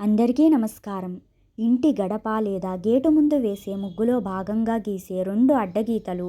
అందరికీ నమస్కారం. ఇంటి గడప లేదా గేటు ముందు వేసే ముగ్గులో భాగంగా గీసే రెండు అడ్డగీతలు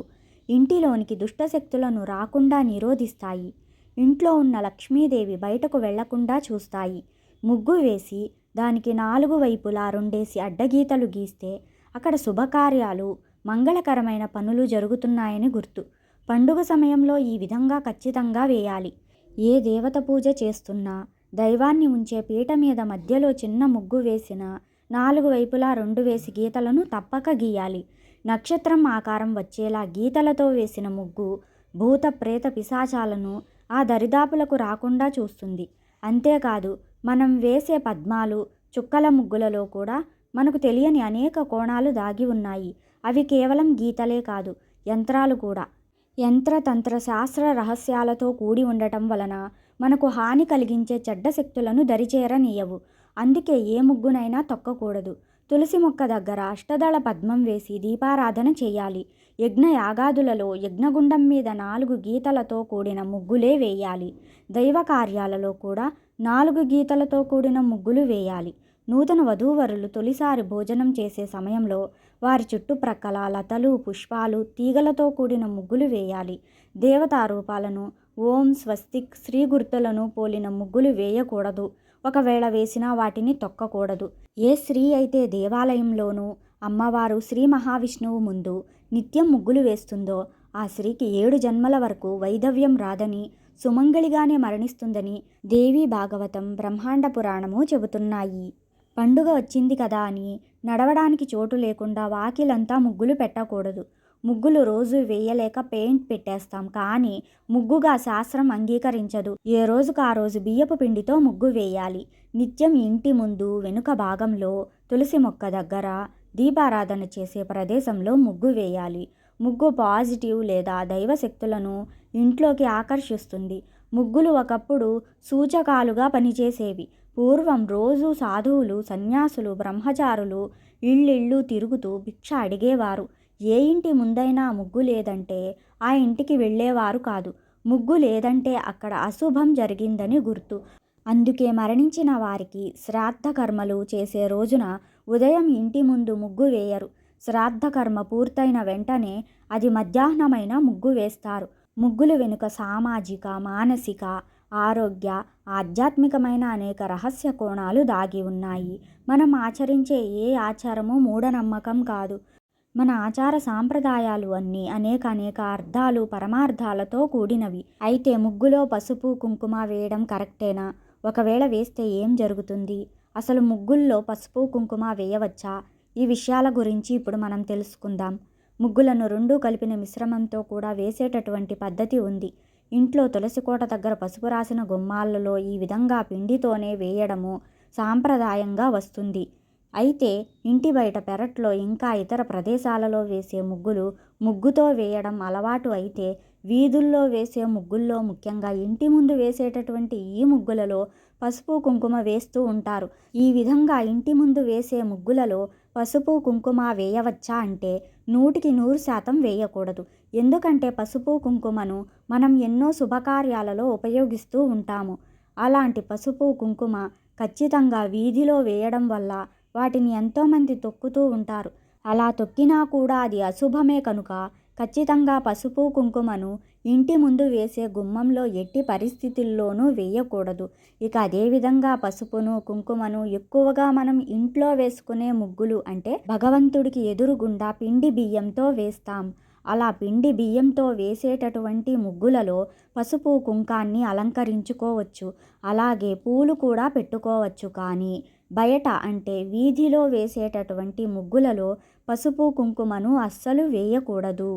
ఇంటిలోనికి దుష్టశక్తులను రాకుండా నిరోధిస్తాయి. ఇంట్లో ఉన్న లక్ష్మీదేవి బయటకు వెళ్ళకుండా చూస్తాయి. ముగ్గు వేసి దానికి నాలుగు వైపులా రెండేసి అడ్డగీతలు గీస్తే అక్కడ శుభకార్యాలు మంగళకరమైన పనులు జరుగుతున్నాయని గుర్తు. పండుగ సమయంలో ఈ విధంగా ఖచ్చితంగా వేయాలి. ఏ దేవత పూజ చేస్తున్నా దైవాన్ని ఉంచే పీట మీద మధ్యలో చిన్న ముగ్గు వేసిన నాలుగు వైపులా రెండు వేసి గీతలను తప్పక గీయాలి. నక్షత్రం ఆకారం వచ్చేలా గీతలతో వేసిన ముగ్గు భూత ప్రేత పిశాచాలను ఆ దరిదాపులకు రాకుండా చూస్తుంది. అంతేకాదు మనం వేసే పద్మాలు చుక్కల ముగ్గులలో కూడా మనకు తెలియని అనేక కోణాలు దాగి ఉన్నాయి. అవి కేవలం గీతలే కాదు యంత్రాలు కూడా. యంత్రతంత్ర శాస్త్ర రహస్యాలతో కూడి ఉండటం వలన మనకు హాని కలిగించే చెడ్డ శక్తులను దరిచేరనీయవు. అందుకే ఏ ముగ్గునైనా తొక్కకూడదు. తులసి మొక్క దగ్గర అష్టదళ పద్మం వేసి దీపారాధన చేయాలి. యజ్ఞ యాగాదులలో యజ్ఞగుండం మీద నాలుగు గీతలతో కూడిన ముగ్గులే వేయాలి. దైవ కార్యాలలో కూడా నాలుగు గీతలతో కూడిన ముగ్గులు వేయాలి. నూతన వధూవరులు తొలిసారి భోజనం చేసే సమయంలో వారి చుట్టుప్రక్కల లతలు పుష్పాలు తీగలతో కూడిన ముగ్గులు వేయాలి. దేవతారూపాలను ఓం స్వస్తిక్ శ్రీ గుర్తులను పోలిన ముగ్గులు వేయకూడదు. ఒకవేళ వేసినా వాటిని తొక్కకూడదు. ఏ స్త్రీ అయితే దేవాలయంలోనూ అమ్మవారు శ్రీ మహావిష్ణువు ముందు నిత్యం ముగ్గులు వేస్తుందో ఆ స్త్రీకి ఏడు జన్మల వరకు వైధవ్యం రాదని సుమంగళిగానే మరణిస్తుందని దేవీ భాగవతం బ్రహ్మాండ పురాణము చెబుతున్నాయి. పండుగ వచ్చింది కదా అని నడవడానికి చోటు లేకుండా వాకిలంతా ముగ్గులు పెట్టకూడదు. ముగ్గులు రోజు వేయలేక పెయింట్ పెట్టేస్తాం కానీ ముగ్గుగా శాస్త్రం అంగీకరించదు. ఏ రోజుకు ఆ రోజు బియ్యపు పిండితో ముగ్గు వేయాలి. నిత్యం ఇంటి ముందు వెనుక భాగంలో తులసి మొక్క దగ్గర దీపారాధన చేసే ప్రదేశంలో ముగ్గు వేయాలి. ముగ్గు పాజిటివ్ లేదా దైవ శక్తులను ఇంట్లోకి ఆకర్షిస్తుంది. ముగ్గులు ఒకప్పుడు సూచకాలుగా పనిచేసేవి. పూర్వం రోజు సాధువులు సన్యాసులు బ్రహ్మచారులు ఇళ్ళిళ్ళు తిరుగుతూ భిక్ష అడిగేవారు. ఏ ఇంటి ముందైనా ముగ్గు లేదంటే ఆ ఇంటికి వెళ్ళేవారు కాదు. ముగ్గు లేదంటే అక్కడ అశుభం జరిగిందని గుర్తు. అందుకే మరణించిన వారికి శ్రాద్ధ కర్మలు చేసే రోజున ఉదయం ఇంటి ముందు ముగ్గు వేయరు. శ్రాద్ధ కర్మ పూర్తయిన వెంటనే అది మధ్యాహ్నమైన ముగ్గు వేస్తారు. ముగ్గులు వెనుక సామాజిక మానసిక ఆరోగ్య ఆధ్యాత్మికమైన అనేక రహస్య కోణాలు దాగి ఉన్నాయి. మనం ఆచరించే ఏ ఆచారము మూఢనమ్మకం కాదు. మన ఆచార సాంప్రదాయాలు అన్నీ అనేక అనేక అర్థాలు పరమార్థాలతో కూడినవి. అయితే ముగ్గులో పసుపు కుంకుమ వేయడం కరెక్టేనా? ఒకవేళ వేస్తే ఏం జరుగుతుంది? అసలు ముగ్గుల్లో పసుపు కుంకుమ వేయవచ్చా? ఈ విషయాల గురించి ఇప్పుడు మనం తెలుసుకుందాం. ముగ్గులను రెండూ కలిపిన మిశ్రమంతో కూడా వేసేటటువంటి పద్ధతి ఉంది. ఇంట్లో తులసికోట దగ్గర పసుపు రాసిన గుమ్మాలలో ఈ విధంగా పిండితోనే వేయడము సాంప్రదాయంగా వస్తుంది. అయితే ఇంటి బయట పెరట్లో ఇంకా ఇతర ప్రదేశాలలో వేసే ముగ్గులు ముగ్గుతో వేయడం అలవాటు అయితే వీధుల్లో వేసే ముగ్గుల్లో ముఖ్యంగా ఇంటి ముందు వేసేటటువంటి ఈ ముగ్గులలో పసుపు కుంకుమ వేస్తూ ఉంటారు. ఈ విధంగా ఇంటి ముందు వేసే ముగ్గులలో పసుపు కుంకుమ వేయవచ్చా అంటే నూటికి నూరు శాతం వేయకూడదు. ఎందుకంటే పసుపు కుంకుమను మనం ఎన్నో శుభకార్యాలలో ఉపయోగిస్తూ ఉంటాము. అలాంటి పసుపు కుంకుమ ఖచ్చితంగా వీధిలో వేయడం వల్ల వాటిని ఎంతోమంది తొక్కుతూ ఉంటారు. అలా తొక్కినా కూడా అది అశుభమే కనుక ఖచ్చితంగా పసుపు కుంకుమను ఇంటి ముందు వేసే గుమ్మంలో ఎట్టి పరిస్థితుల్లోనూ వేయకూడదు. ఇక అదేవిధంగా పసుపును కుంకుమను ఎక్కువగా మనం ఇంట్లో వేసుకునే ముగ్గులు అంటే భగవంతుడికి ఎదురుగుండా పిండి బియ్యంతో వేస్తాం. అలా పిండి బియ్యంతో వేసేటటువంటి ముగ్గులలో పసుపు కుంకాన్ని అలంకరించుకోవచ్చు. అలాగే పూలు కూడా పెట్టుకోవచ్చు కానీ బయట అంటే వీధిలో వేసేటటువంటి ముగ్గులలో పసుపు కుంకుమను అస్సలు వేయకూడదు.